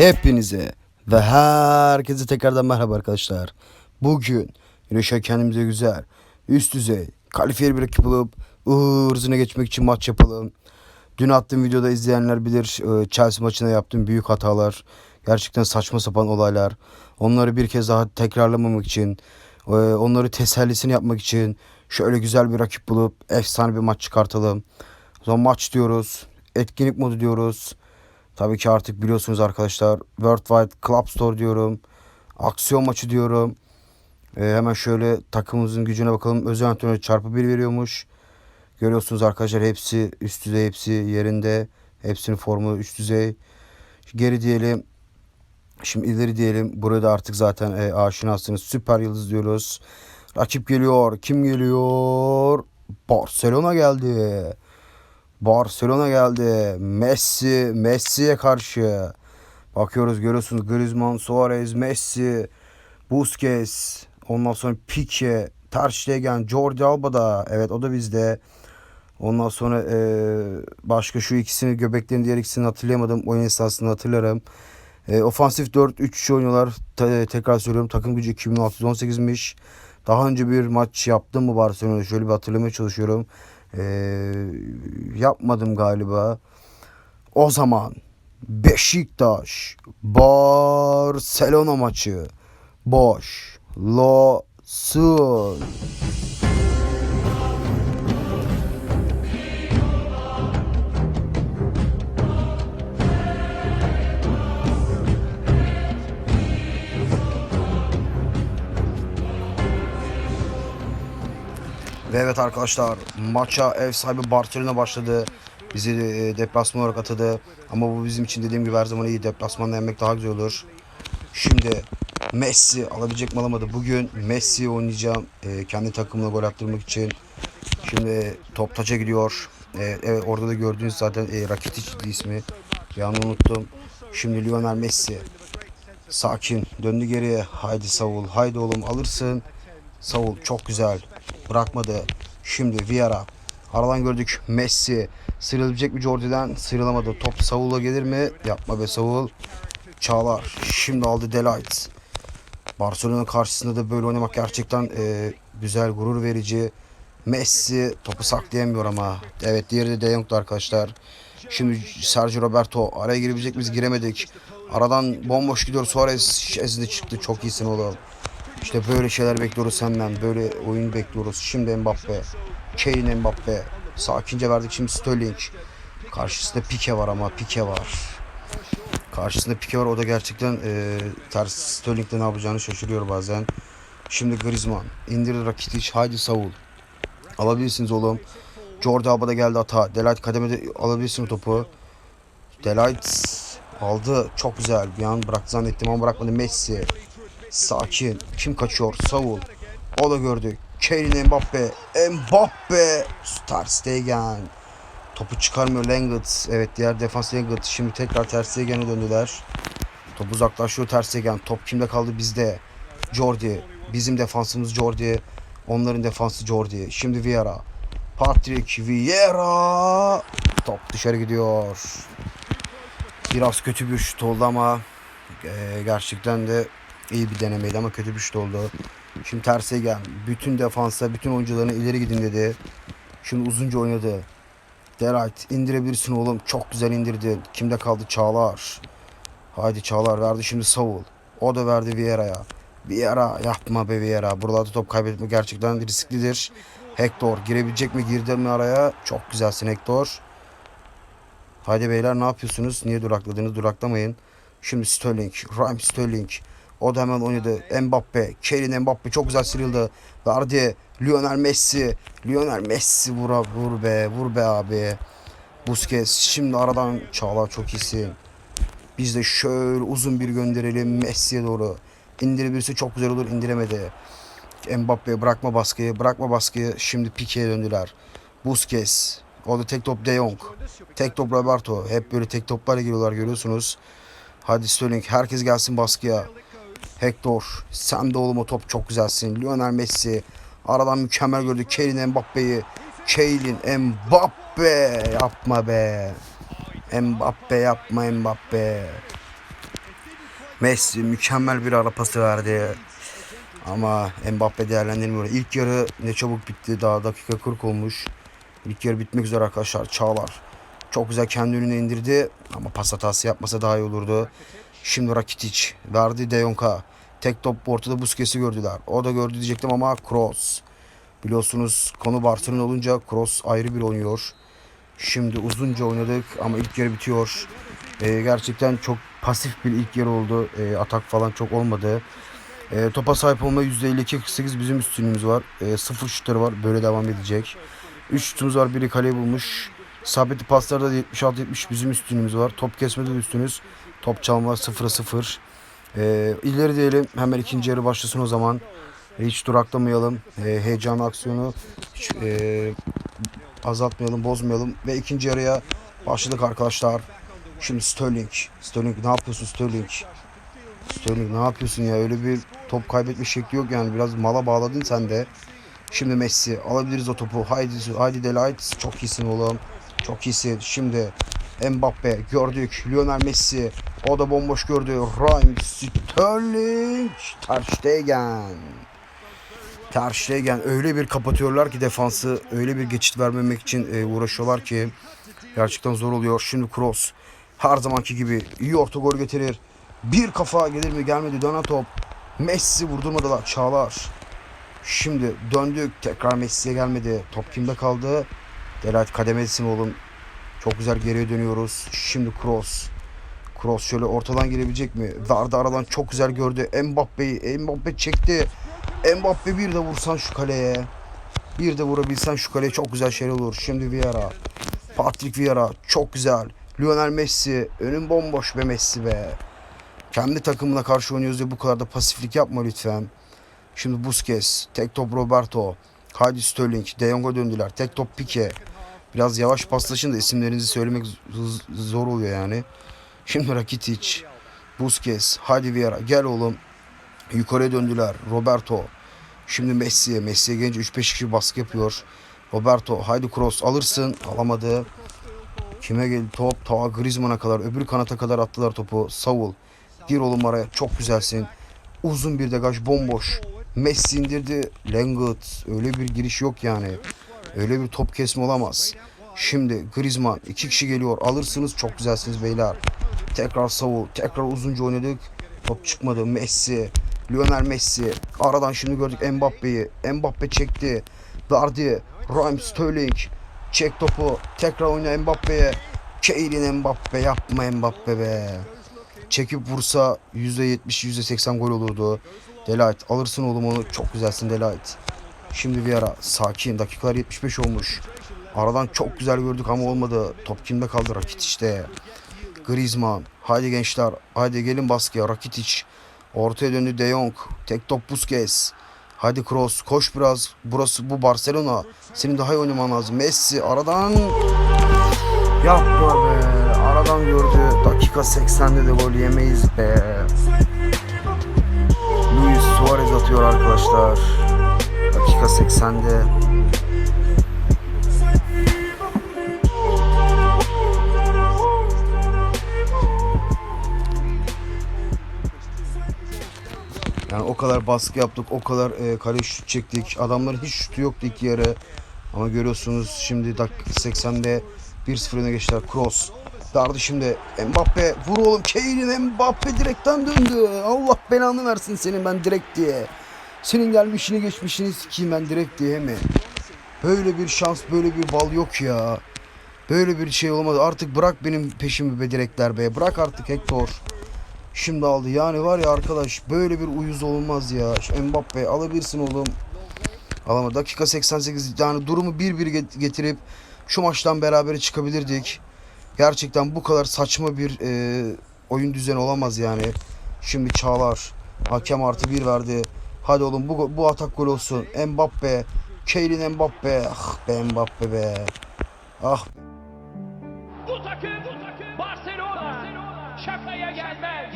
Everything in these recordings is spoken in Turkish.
Hepinize ve herkese tekrardan merhaba arkadaşlar. Bugün yine kendimize güzel, üst düzey, kalifiyeli bir rakip bulup hırzına geçmek için maç yapalım. Dün attığım videoda izleyenler bilir e, Chelsea maçında yaptığım büyük hatalar. Gerçekten saçma sapan olaylar. Onları bir kez daha tekrarlamamak için, e, onları tesellisini yapmak için şöyle güzel bir rakip bulup efsane bir maç çıkartalım. O zaman maç diyoruz. Etkinlik modu diyoruz. Tabii ki artık biliyorsunuz arkadaşlar. Worldwide Club Store diyorum. Aksiyon maçı diyorum. Ee, hemen şöyle takımımızın gücüne bakalım. Özel antrenör çarpı 1 veriyormuş. Görüyorsunuz arkadaşlar hepsi üst düzey hepsi yerinde. Hepsinin formu üst düzey. Geri diyelim. Şimdi ileri diyelim. Burada artık zaten e, aşinasınız. Süper yıldız diyoruz. Rakip geliyor. Kim geliyor? Barcelona geldi. Barcelona geldi. Messi, Messi'ye karşı. Bakıyoruz görüyorsunuz Griezmann, Suarez, Messi, Busquets, ondan sonra Pique, Ter Stegen, Jordi Alba da evet o da bizde. Ondan sonra eee, başka şu ikisini göbeklerin diğer ikisini hatırlayamadım. Oyun esnasında hatırlarım. E, ofansif 4-3 oynuyorlar. Te- tekrar söylüyorum takım gücü 2618'miş. Daha önce bir maç yaptım mı Barcelona'da? Şöyle bir hatırlamaya çalışıyorum. E, yapmadım galiba. O zaman Beşiktaş Barcelona maçı boş losun. Ve evet arkadaşlar maça ev sahibi Barcelona başladı. Bizi e, deplasman olarak atadı. Ama bu bizim için dediğim gibi her zaman iyi. Deplasmanda yenmek daha güzel olur. Şimdi Messi alabilecek mi alamadı. Bugün Messi oynayacağım. e, kendi takımına gol attırmak için. Şimdi top taça gidiyor. E, evet orada da gördüğünüz zaten e, Rakitic ismi. An unuttum. Şimdi Lionel Messi. Sakin. Döndü geriye. Haydi Savul. Haydi oğlum alırsın. Savul çok güzel. Bırakmadı. Şimdi Vieira. Aradan gördük Messi. Sıyrılabilecek mi Jordi'den? Sıyrılamadı. Top Savul'a gelir mi? Yapma be Savul. Çağlar. Şimdi aldı Delight. Barcelona karşısında da böyle oynamak gerçekten e, güzel, gurur verici. Messi topu saklayamıyor ama. Evet diğeri de De Jong'du arkadaşlar. Şimdi Sergio Roberto araya girebilecek miyiz? Giremedik. Aradan bomboş gidiyor. Suarez ezdi çıktı. Çok iyisin oğlum. İşte böyle şeyler bekliyoruz senden. Böyle oyun bekliyoruz. Şimdi Mbappe. Kane Mbappe. Sakince verdik şimdi Sterling. Karşısında Pique var ama Pique var. Karşısında Pique var. O da gerçekten e, ters Sterling'de ne yapacağını şaşırıyor bazen. Şimdi Griezmann. İndirir Rakitic. Haydi Saul. Alabilirsiniz oğlum. Jordi Alba da geldi ata. Delight kademede alabilirsin topu. Delight aldı. Çok güzel. Bir an bıraktı zannettim ama bırakmadı. Messi. Sakin. Kim kaçıyor? Saul. O da gördü. Kylian Mbappe. Mbappe. Ter Stegen. Topu çıkarmıyor Lenglet. Evet diğer defans Lenglet. Şimdi tekrar Ter Stegen'e döndüler. Top uzaklaşıyor Ter Stegen. Top kimde kaldı? Bizde. Jordi. Bizim defansımız Jordi. Onların defansı Jordi. Şimdi Vieira. Patrick Vieira. Top dışarı gidiyor. Biraz kötü bir şut oldu ama e, gerçekten de iyi bir denemeydi ama kötü bir şut oldu. Şimdi terse gel. Bütün defansa, bütün oyuncularına ileri gidin dedi. Şimdi uzunca oynadı. Delight indirebilirsin oğlum. Çok güzel indirdin. Kimde kaldı? Çağlar. Haydi Çağlar verdi şimdi Savul. O da verdi Vieira'ya. Vieira yapma be Vieira. Buralarda top kaybetmek gerçekten risklidir. Hector girebilecek mi? Girdi mi araya? Çok güzelsin Hector. Haydi beyler ne yapıyorsunuz? Niye durakladınız? Duraklamayın. Şimdi Sterling, Raheem Sterling. O da hemen oynadı. Mbappe, Kylian Mbappe çok güzel sıyrıldı. Verdi. Lionel Messi. Lionel Messi vur, vur be, vur be abi. Busquets şimdi aradan Çağlar çok iyisin. Biz de şöyle uzun bir gönderelim Messi'ye doğru. İndirebilirse çok güzel olur. indiremedi. Mbappe bırakma baskıyı, bırakma baskıyı. Şimdi Pique'ye döndüler. Busquets. O da tek top De Jong. Tek top Roberto. Hep böyle tek toplarla giriyorlar görüyorsunuz. Hadi Sterling herkes gelsin baskıya. Hector sen de oğlum o top çok güzelsin. Lionel Messi aradan mükemmel gördü. Kylian Mbappe'yi. Kylian Mbappe yapma be. Mbappe yapma Mbappe. Messi mükemmel bir ara pası verdi. Ama Mbappe değerlendirmiyor. İlk yarı ne çabuk bitti. Daha dakika 40 olmuş. İlk yarı bitmek üzere arkadaşlar. Çağlar. Çok güzel kendi önüne indirdi. Ama pas hatası yapmasa daha iyi olurdu. Şimdi Rakitic verdi De Jong'a. Tek top ortada Busquets'i gördüler. O da gördü diyecektim ama Kroos. Biliyorsunuz konu Barcelona olunca Kroos ayrı bir oynuyor. Şimdi uzunca oynadık ama ilk yarı bitiyor. Ee, gerçekten çok pasif bir ilk yarı oldu. Ee, atak falan çok olmadı. Ee, topa sahip olma %52-48 bizim üstünlüğümüz var. Ee, sıfır şutları var. Böyle devam edecek. 3 şutumuz var. Biri kaleyi bulmuş. Sabitli paslarda da 76-70 bizim üstünlüğümüz var. Top kesmede de üstünüz. Top çalma 0'a 0. Ee, ileri diyelim. Hemen ikinci yarı başlasın o zaman. Hiç duraklamayalım. Ee, heyecan aksiyonu hiç, ee, azaltmayalım, bozmayalım. Ve ikinci yarıya başladık arkadaşlar. Şimdi Sterling. Sterling ne yapıyorsun Sterling? Sterling ne yapıyorsun ya? Öyle bir top kaybetme şekli yok yani. Biraz mala bağladın sen de. Şimdi Messi alabiliriz o topu. Haydi haydi Delight. Çok iyisin oğlum. Çok iyisin. Şimdi Mbappe gördük. Lionel Messi. O da bomboş gördü. Raheem Sterling. Ter Stegen. Ter Stegen öyle bir kapatıyorlar ki defansı öyle bir geçit vermemek için e, uğraşıyorlar ki gerçekten zor oluyor. Şimdi Kroos her zamanki gibi iyi orta gol getirir. Bir kafa gelir mi gelmedi dönen top. Messi vurdurmadılar Çağlar. Şimdi döndük tekrar Messi'ye gelmedi. Top kimde kaldı? Delight kademesin oğlum. Çok güzel geriye dönüyoruz. Şimdi Kroos. Kroos şöyle ortadan girebilecek mi? Darda aradan çok güzel gördü. Mbappe'yi. Mbappe çekti. Mbappe bir de vursan şu kaleye. Bir de vurabilsen şu kaleye çok güzel şey olur. Şimdi Vieira. Patrick Vieira çok güzel. Lionel Messi. Önün bomboş be Messi be. Kendi takımına karşı oynuyoruz diye bu kadar da pasiflik yapma lütfen. Şimdi Busquets. Tek top Roberto. Haydi Sterling. De Jong'a döndüler. Tek top Pique. Biraz yavaş paslaşın da isimlerinizi söylemek zor oluyor yani. Şimdi Rakitic. Busquets. Haydi Vieira. Gel oğlum. Yukarıya döndüler. Roberto. Şimdi Messi'ye. Messi'ye gelince 3-5 kişi baskı yapıyor. Roberto. Haydi Kroos. Alırsın. Alamadı. Kime geldi top? Ta Griezmann'a kadar. Öbür kanata kadar attılar topu. Saul. Gir oğlum araya. Çok güzelsin. Uzun bir degaj. Bomboş. Messi indirdi. Lenglet. Öyle bir giriş yok yani. Öyle bir top kesme olamaz. Şimdi Griezmann. iki kişi geliyor. Alırsınız. Çok güzelsiniz beyler. Tekrar Saul. Tekrar uzunca oynadık. Top çıkmadı. Messi. Lionel Messi. Aradan şimdi gördük Mbappe'yi. Mbappe çekti. Verdi. Raheem Sterling. Çek topu. Tekrar oyna Mbappe'ye. Kylian Mbappe. Yapma Mbappe be. Çekip vursa %70 %80 gol olurdu. Delight alırsın oğlum onu. Çok güzelsin Delight. Şimdi bir ara sakin. Dakikalar 75 olmuş. Aradan çok güzel gördük ama olmadı. Top kimde kaldı? Rakitic'te. Griezmann. Haydi gençler. Haydi gelin baskıya. Rakitic. Ortaya döndü De Jong. Tek top Busquets. Hadi Kroos koş biraz. Burası bu Barcelona. Senin daha iyi oynaman lazım. Messi aradan Yapma be. Aradan gördü. Dakika 80'de de gol yemeyiz be. Luis Suarez atıyor arkadaşlar. Dakika 80'de. Yani o kadar baskı yaptık, o kadar e, kale şut çektik. Adamların hiç şutu yoktu iki yarı. Ama görüyorsunuz şimdi dakika 80'de 1-0 öne geçtiler. Cross. Dardı şimdi. Mbappe vur oğlum. Kylian Mbappe direkten döndü. Allah belanı versin senin ben direkt diye. Senin gelmişini geçmişini sikeyim ben direkt diye mi? Böyle bir şans böyle bir bal yok ya. Böyle bir şey olmadı. Artık bırak benim peşimi be direkler be. Bırak artık Hector. Şimdi aldı. Yani var ya arkadaş böyle bir uyuz olmaz ya. Şu Mbappe alabilirsin oğlum. Alamadı. Dakika 88 yani durumu 1-1 getirip şu maçtan beraber çıkabilirdik. Gerçekten bu kadar saçma bir e, oyun düzeni olamaz yani. Şimdi Çağlar. Hakem artı bir verdi. Hadi oğlum bu, bu atak gol olsun. Mbappe. Kylian Mbappe. Ah be Mbappe be. Ah Bu takım Barcelona şakaya gelmez.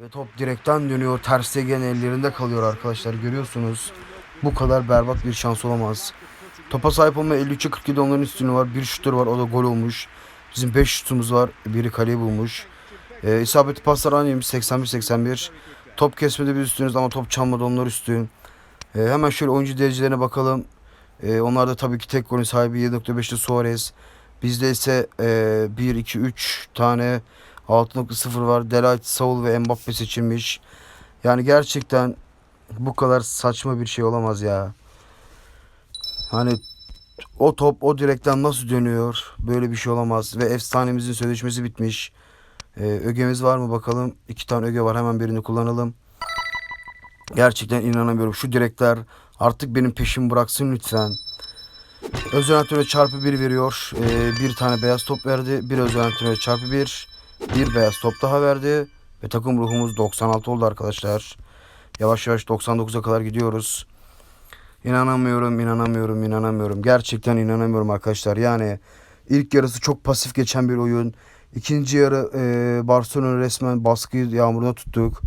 Ve top direkten dönüyor. Ter Stegen ellerinde kalıyor arkadaşlar. Görüyorsunuz. Bu kadar berbat bir şans olamaz. Topa sahip olma 53'e 47 onların üstünü var. Bir şutları var. O da gol olmuş. Bizim 5 şutumuz var. Biri kaleyi bulmuş. E, isabetli paslar aynıymış 81-81. Top kesmede biz üstünüz ama top çalmada onlar üstün. E, hemen şöyle oyuncu derecelerine bakalım. E, onlar da tabii ki tek golün sahibi 7.5'te Suarez. Bizde ise e, 1, 2, 3 tane 6.0 var. Delight, Saul ve Mbappe seçilmiş. Yani gerçekten bu kadar saçma bir şey olamaz ya. Hani o top o direkten nasıl dönüyor? Böyle bir şey olamaz. Ve efsanemizin sözleşmesi bitmiş. Ee, ögemiz var mı bakalım. İki tane öge var. Hemen birini kullanalım. Gerçekten inanamıyorum. Şu direkler artık benim peşimi bıraksın lütfen. Özel antrenör çarpı 1 veriyor. Ee, bir tane beyaz top verdi. Bir özel antrenör çarpı 1. Bir beyaz top daha verdi. Ve takım ruhumuz 96 oldu arkadaşlar. Yavaş yavaş 99'a kadar gidiyoruz. İnanamıyorum, inanamıyorum, inanamıyorum. Gerçekten inanamıyorum arkadaşlar. Yani ilk yarısı çok pasif geçen bir oyun. İkinci yarı e, Barcelona resmen baskıyı yağmuruna tuttuk.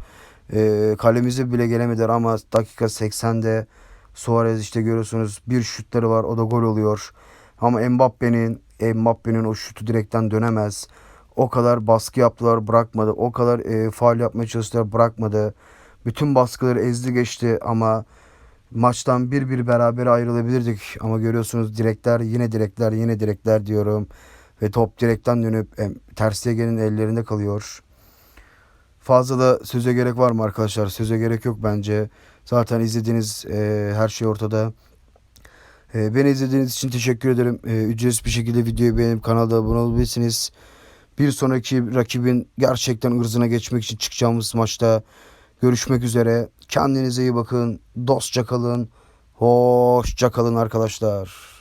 E, kalemize bile gelemediler ama dakika 80'de Suarez işte görüyorsunuz bir şutları var o da gol oluyor. Ama Mbappe'nin Mbappe'nin o şutu direkten dönemez. O kadar baskı yaptılar bırakmadı. O kadar e, faal yapmaya çalıştılar bırakmadı. Bütün baskıları ezdi geçti ama maçtan bir bir beraber ayrılabilirdik. Ama görüyorsunuz direkler yine direkler yine direkler diyorum. Ve top direkten dönüp e, Ter Stegen'in ellerinde kalıyor. Fazla da söze gerek var mı arkadaşlar? Söze gerek yok bence. Zaten izlediğiniz e, her şey ortada. E, beni izlediğiniz için teşekkür ederim. E, ücretsiz bir şekilde videoyu beğenip kanalda abone olabilirsiniz. Bir sonraki rakibin gerçekten ırzına geçmek için çıkacağımız maçta görüşmek üzere. Kendinize iyi bakın. Dostça kalın. Hoşça kalın arkadaşlar.